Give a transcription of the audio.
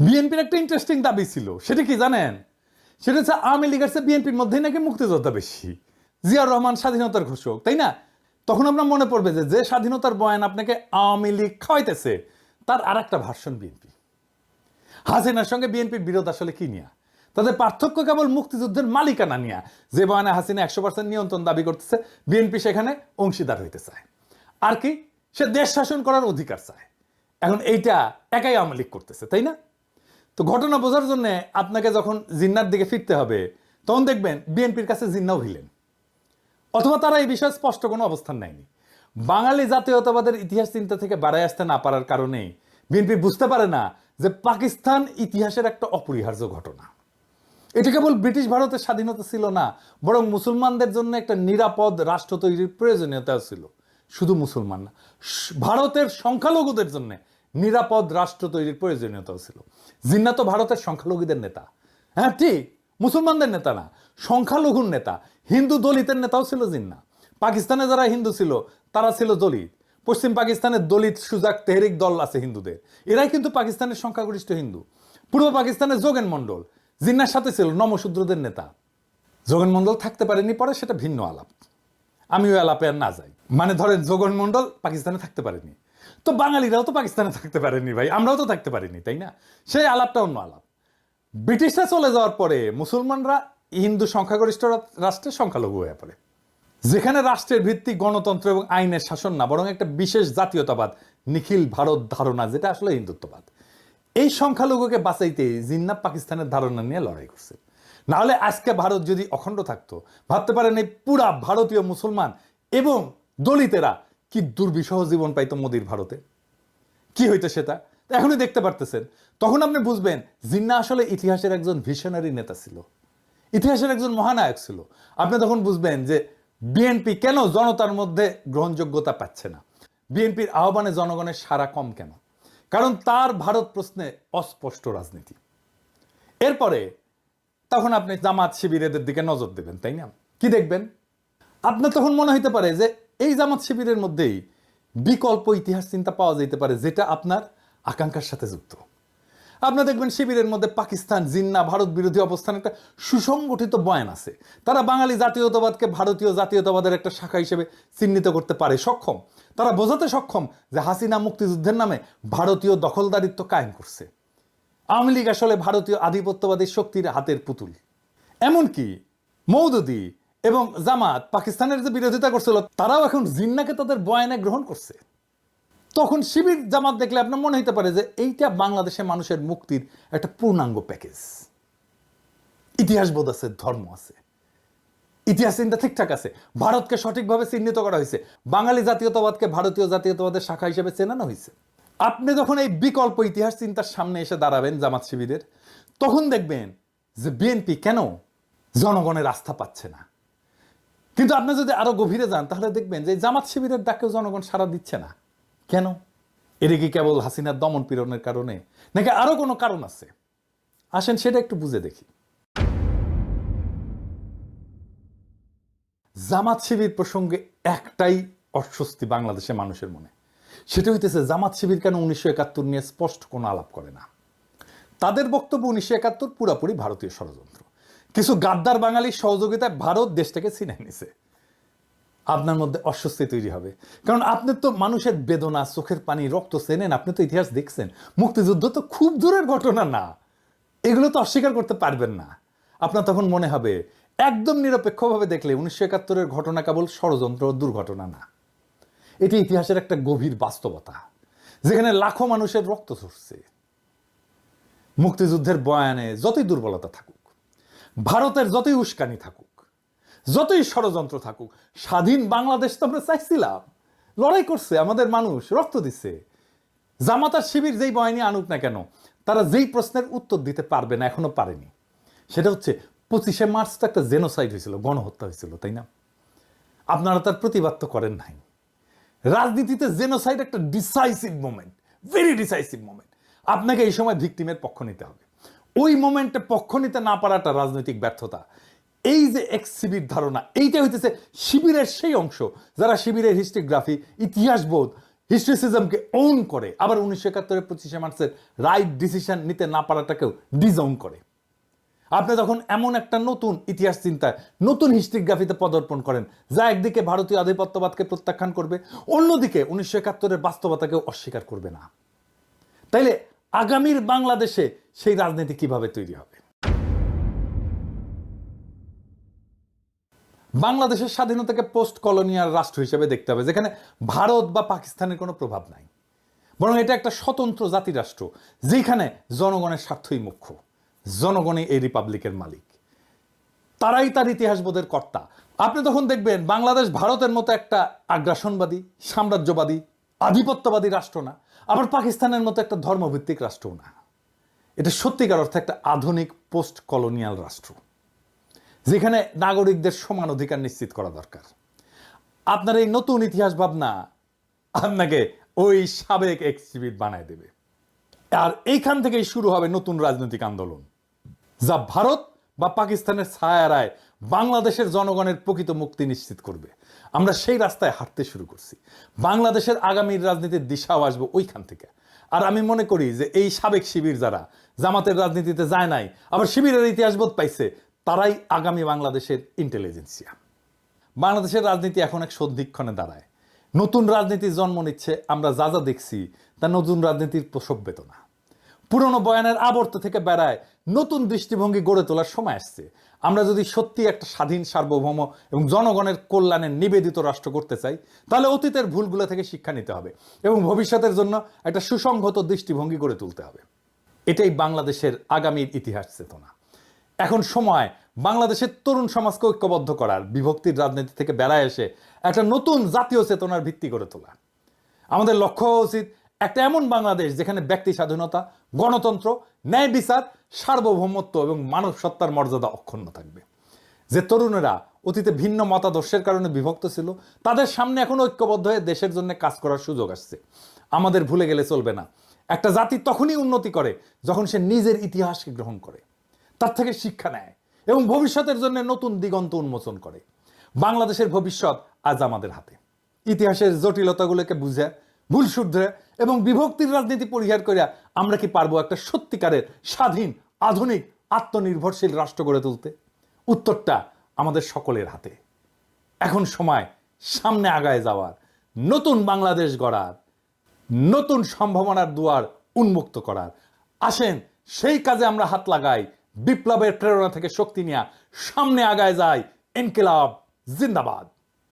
বিএনপির একটা ইন্টারেস্টিং দাবি ছিল। সেটা কি জানেন? সেটা হচ্ছে আওয়ামী লীগের চেয়ে বিএনপির মধ্যেই নাকি মুক্তিযোদ্ধা বেশি। জিয়াউর রহমান স্বাধীনতার ঘোষক, তাই না? তখন আপনার মনে পড়বে যে যে স্বাধীনতার বয়ান আপনাকে আওয়ামী লীগ খাওয়াইতেছে, তার আর একটা ভার্সন বিএনপি। হাসিনার সঙ্গে বিএনপির বিরোধ আসলে কি নিয়া? তাদের পার্থক্য কেবল মুক্তিযুদ্ধের মালিকানা নিয়া। যে বয়ানে হাসিনা একশো পার্সেন্ট নিয়ন্ত্রণ দাবি করতেছে, বিএনপি সেখানে অংশীদার হইতে চায়। আর কি? সে দেশ শাসন করার অধিকার চায়। এখন এইটা একাই আওয়ামী লীগ করতেছে, তাই না? তো ঘটনা বোঝার জন্য আপনাকে যখন জিন্নার দিকে ফিরতে হবে, তখন দেখবেন বিএনপির কাছে জিন্নাও ভিলেন। অথবা তারা এই বিষয়ে স্পষ্ট কোনো অবস্থান নেয়নি। বাঙালি জাতীয়তাবাদের ইতিহাস চিন্তা থেকে বাড়ায় আসতে না পারার কারণেই বিএনপি বুঝতে পারে না যে পাকিস্তান ইতিহাসের একটা অপরিহার্য ঘটনা। এটি কেবল ব্রিটিশ ভারতের স্বাধীনতা ছিল না, বরং মুসলমানদের জন্য একটা নিরাপদ রাষ্ট্র তৈরির প্রয়োজনীয়তা ছিল। শুধু মুসলমান না, ভারতের সংখ্যালঘুদের জন্য নিরাপদ রাষ্ট্র তৈরির প্রয়োজনীয়তাও ছিল। জিন্না তো ভারতের সংখ্যালঘুদের নেতা। হ্যাঁ ঠিক মুসলমানদের নেতা না, সংখ্যালঘুর নেতা। হিন্দু দলিতের নেতাও ছিল জিন্না। পাকিস্তানে যারা হিন্দু ছিল, তারা ছিল দলিত। পশ্চিম পাকিস্তানের দলিত, সুজাক, তেহরিক দল আছে হিন্দুদের। এরাই কিন্তু পাকিস্তানের সংখ্যাগরিষ্ঠ হিন্দু। পূর্ব পাকিস্তানের যোগেন মণ্ডল, জিন্নার সাথে ছিল নমশূদ্রদের নেতা। যোগেন মণ্ডল থাকতে পারেনি, পরে সেটা ভিন্ন আলাপ। আমি ওই আলাপে আর না যাই। মানে ধরেন যোগন মণ্ডল পাকিস্তানে থাকতে পারেনি। তো বাঙালিরাও তো পাকিস্তানে থাকতে পারেনি ভাই, আমরাও তো থাকতে পারিনি, তাই না? সেই আলাপটা অন্য আলাপ। ব্রিটিশরা চলে যাওয়ার পরে মুসলমানরা হিন্দু সংখ্যাগরিষ্ঠ রাষ্ট্রের সংখ্যালঘু হয়ে পড়ে। যেখানে রাষ্ট্রের ভিত্তি, গণতন্ত্র এবং আইনের শাসন না, বরং একটা বিশেষ জাতীয়তাবাদ, নিখিল ভারত ধারণা, যেটা আসলে হিন্দুত্ববাদ। এই সংখ্যালঘুকে বাঁচাইতে জিন্না পাকিস্তানের ধারণা নিয়ে লড়াই করছে। না হলে আজকে ভারত যদি অখণ্ড থাকতো, ভাবতে পারেন এই পুরা ভারতীয় মুসলমান এবং দলিতেরা কি দুর্বিষহ জীবন পাইতো মোদির ভারতে? কি হইতো সেটা? এখনই দেখতে পারতেছেন। তখন আপনি বুঝবেন, জিন্না আসলে ইতিহাসের একজন ভিশনারি নেতা ছিল। ইতিহাসের একজন মহানায়ক ছিল। আপনি তখন বুঝবেন যে বিএনপি কেন জনতার মধ্যে গ্রহণযোগ্যতা পাচ্ছে না? বিএনপির আহ্বানে জনগণের সারা কম কেন? কারণ তার ভারত প্রশ্নে অস্পষ্ট রাজনীতি। এরপরে তখন আপনি জামাত শিবিরেদের দিকে নজর দেবেন, তাই না? কি দেখবেন? আপনার তখন মনে হইতে পারে যে এই জামাত শিবিরের মধ্যেই বিকল্প ইতিহাস চিন্তা পাওয়া যেতে পারে, যেটা আপনার আকাঙ্ক্ষার সাথে যুক্ত। আপনারা দেখবেন শিবিরের মধ্যে পাকিস্তান, জিন্না, ভারত বিরোধী অবস্থান একটা সুসংগঠিত বয়ান আছে। তারা বাঙালি জাতীয়তাবাদকে ভারতীয় জাতীয়তাবাদের একটা শাখা হিসেবে চিহ্নিত করতে পারে, সক্ষম। তারা বোঝাতে সক্ষম যে হাসিনা মুক্তিযুদ্ধের নামে ভারতীয় দখলদারিত্ব কায়েম করছে। আওয়ামী লীগ আসলে ভারতীয় আধিপত্যবাদী শক্তির হাতের পুতুল। এমনকি মৌদুদি এবং জামাত পাকিস্তানের যে বিরোধিতা করছিল, তারাও এখন জিন্নাকে তাদের বয়ানে গ্রহণ করছে। তখন শিবির জামাত দেখলে আপনার মনে হতে পারে যে, এইটা বাংলাদেশের মানুষের মুক্তির একটা পূর্ণাঙ্গ প্যাকেজ। ইতিহাস বোধ আছে, ধর্ম আছে। ইতিহাস চিন্তা ঠিকঠাক আছে। ভারতকে সঠিকভাবে চিহ্নিত করা হয়েছে। বাঙালি জাতীয়তাবাদকে ভারতীয় জাতীয়তাবাদের শাখা হিসেবে চেনানো হয়েছে। আপনি যখন এই বিকল্প ইতিহাস চিন্তার সামনে এসে দাঁড়াবেন জামাত শিবিরের, তখন দেখবেন যে বিএনপি কেন জনগণের আস্থা পাচ্ছে না। কিন্তু আপনি যদি আরও গভীরে যান, তাহলে দেখবেন যে জামাত শিবিরের ডাকেও জনগণ সাড়া দিচ্ছে না। কেন? এটা কি কেবল হাসিনার দমন পীড়নের কারণে? নাকি আরও কোনো কারণ আছে? আসেন সেটা একটু বুঝে দেখি। জামাত শিবির প্রসঙ্গে একটাই অস্বস্তি বাংলাদেশের মানুষের মনে। সেটা হইতেছে জামাত শিবির কেন উনিশশো একাত্তর নিয়ে স্পষ্ট কোনো আলাপ করে না? তাদের বক্তব্য উনিশশো একাত্তর পুরাপুরি ভারতীয় ষড়যন্ত্র। কিছু গাদ্দার বাঙালির সহযোগিতায় ভারত দেশটাকে ছিনে নিছে। আপনার মধ্যে অস্বস্তি তৈরি হবে। কারণ আপনি তো মানুষের বেদনা, চোখের পানি, রক্ত চেনেন, আপনি তো ইতিহাস দেখছেন। মুক্তিযুদ্ধ তো খুব দূরের ঘটনা না। এগুলো তো অস্বীকার করতে পারবেন না। আপনার তখন মনে হবে, একদম নিরপেক্ষভাবে দেখলে উনিশশো একাত্তরের ঘটনা কেবল ষড়যন্ত্র দুর্ঘটনা না। এটি ইতিহাসের একটা গভীর বাস্তবতা, যেখানে লাখো মানুষের রক্ত ঝরছে। মুক্তিযুদ্ধের বয়ানে যতই দুর্বলতা থাকুক ভারতের যতই উস্কানি থাকুক, যতই ষড়যন্ত্র থাকুক, স্বাধীন বাংলাদেশ তো আমরা চাইছিলাম। লড়াই করছে, আমাদের মানুষ রক্ত দিচ্ছে জামাতার শিবির যেই বয়ানি আনুক না কেন, তারা যেই প্রশ্নের উত্তর দিতে পারবে না, এখনও পারেনি। সেটা হচ্ছে, পঁচিশে মার্চ তো একটা জেনোসাইড হয়েছিল, গণহত্যা হয়েছিল, তাই না? আপনারা তার প্রতিবাদ তো করেন নাই। রাজনীতিতে জেনোসাইড একটা decisive moment very decisive moment আপনাকে এই সময় ভিকটিমের পক্ষ নিতে হবে। ওই মোমেন্টে পক্ষ নিতে না পারাটা রাজনৈতিক ব্যর্থতা। এই যে এক্স শিবির ধারণা এইটা হইতেছে শিবিরের সেই অংশ যারা শিবিরের হিস্ট্রিগ্রাফি ইতিহাসবোধ, হিস্ট্রিসিজমকে ওন করে, আবার উনিশশো একাত্তরের পঁচিশে মার্চের রাইট ডিসিশন নিতে না পারাটাকেও ডিজাউন করে। আপনি যখন এমন একটা নতুন ইতিহাস চিন্তায়, নতুন হিস্ট্রিগ্রাফিতে পদার্পণ করেন, যা একদিকে ভারতীয় আধিপত্যবাদকে প্রত্যাখ্যান করবে, অন্যদিকে উনিশশো একাত্তরের বাস্তবতাকেও অস্বীকার করবে না। তাইলে আগামীর বাংলাদেশে সেই রাজনীতি কীভাবে তৈরি হবে? বাংলাদেশের স্বাধীনতাকে পোস্ট কলোনিয়াল রাষ্ট্র হিসেবে দেখতে হবে, যেখানে ভারত বা পাকিস্তানের কোনো প্রভাব নাই। বরং এটা একটা স্বতন্ত্র জাতিরাষ্ট্র যেখানে জনগণের স্বার্থই মুখ্য, জনগণই এই রিপাবলিকের মালিক। তারাই তার ইতিহাসবোধের কর্তা। আপনি তখন দেখবেন বাংলাদেশ ভারতের মতো একটা আগ্রাসনবাদী, সাম্রাজ্যবাদী আধিপত্যবাদী রাষ্ট্র না। আবার পাকিস্তানের মতো একটা ধর্মভিত্তিক রাষ্ট্রও না। এটা সত্যিকার অর্থে একটা আধুনিক পোস্ট কলোনিয়াল রাষ্ট্র, যেখানে নাগরিকদের সমান অধিকার নিশ্চিত করা দরকার। আপনার এই নতুন ইতিহাস ভাবনা আপনাকে ওই সাবেক এক্সিবিট বানায় দেবে। আর এইখান থেকেই শুরু হবে নতুন রাজনৈতিক আন্দোলন, যা ভারত বা পাকিস্তানের ছায়ারায় বাংলাদেশের জনগণের প্রকৃত মুক্তি নিশ্চিত করবে। আমরা সেই রাস্তায় হাঁটতে শুরু করছি। বাংলাদেশের আগামীর রাজনীতির দিশাও আসবে ওইখান থেকে। আর আমি মনে করি যে এই সাবেক শিবির যারা, জামাতের রাজনীতিতে যায় নাই, আবার শিবিরের ইতিহাসবোধ পাইছে, তারাই আগামী বাংলাদেশের ইন্টেলিজেন্সিয়া বাংলাদেশের রাজনীতি এখন এক সন্ধিক্ষণে দাঁড়ায়। নতুন রাজনীতির জন্ম নিচ্ছে, আমরা যা যা দেখছি, তা নতুন রাজনীতির প্রসব বেদনা। পুরনো বয়ানের আবর্ত থেকে বেড়ায় নতুন দৃষ্টিভঙ্গি গড়ে তোলার সময় আসছে। আমরা যদি সত্যি একটা স্বাধীন, সার্বভৌম এবং জনগণের কল্যাণে নিবেদিত রাষ্ট্র করতে চাই, তাহলে অতীতের ভুলগুলো থেকে শিক্ষা নিতে হবে এবং ভবিষ্যতের জন্য একটা সুসংহত দৃষ্টিভঙ্গি গড়ে তুলতে হবে। এটাই বাংলাদেশের আগামীর ইতিহাস চেতনা। এখন সময় বাংলাদেশের তরুণ সমাজকে ঐক্যবদ্ধ করার, বিভক্তির রাজনীতি থেকে বেড়ায় এসে একটা নতুন জাতীয় চেতনার ভিত্তি করে তোলা। আমাদের লক্ষ্য উচিত একটা এমন বাংলাদেশ যেখানে ব্যক্তি স্বাধীনতা, গণতন্ত্র, ন্যায় বিচার, সার্বভৌমত্ব এবং মানব সত্তার মর্যাদা অক্ষুণ্ণ থাকবে। যে তরুণেরা অতীতে ভিন্ন মতাদর্শের কারণে বিভক্ত ছিল, তাদের সামনে এখন ঐক্যবদ্ধ হয়ে দেশের জন্য কাজ করার সুযোগ আসছে। আমাদের ভুলে গেলে চলবে না। একটা জাতি তখনই উন্নতি করে যখন সে নিজের ইতিহাসকে গ্রহণ করে, তার থেকে শিক্ষা নেয় এবং ভবিষ্যতের জন্য নতুন দিগন্ত উন্মোচন করে। বাংলাদেশের ভবিষ্যৎ আজ আমাদের হাতে। ইতিহাসের জটিলতাগুলোকে বুঝে ভুল শুধরে এবং বিভক্তির রাজনীতি পরিহার করিয়া আমরা কি পারব একটা সত্যিকারের, স্বাধীন, আধুনিক, আত্মনির্ভরশীল রাষ্ট্র গড়ে তুলতে? উত্তরটা আমাদের সকলের হাতে। এখন সময় সামনে আগায় যাওয়ার, নতুন বাংলাদেশ গড়ার, নতুন সম্ভাবনার দুয়ার উন্মুক্ত করার। আসেন, সেই কাজে আমরা হাত লাগাই, বিপ্লবের প্রেরণা থেকে শক্তি নিয়ে সামনে আগায় যায় ইনকিলাব জিন্দাবাদ।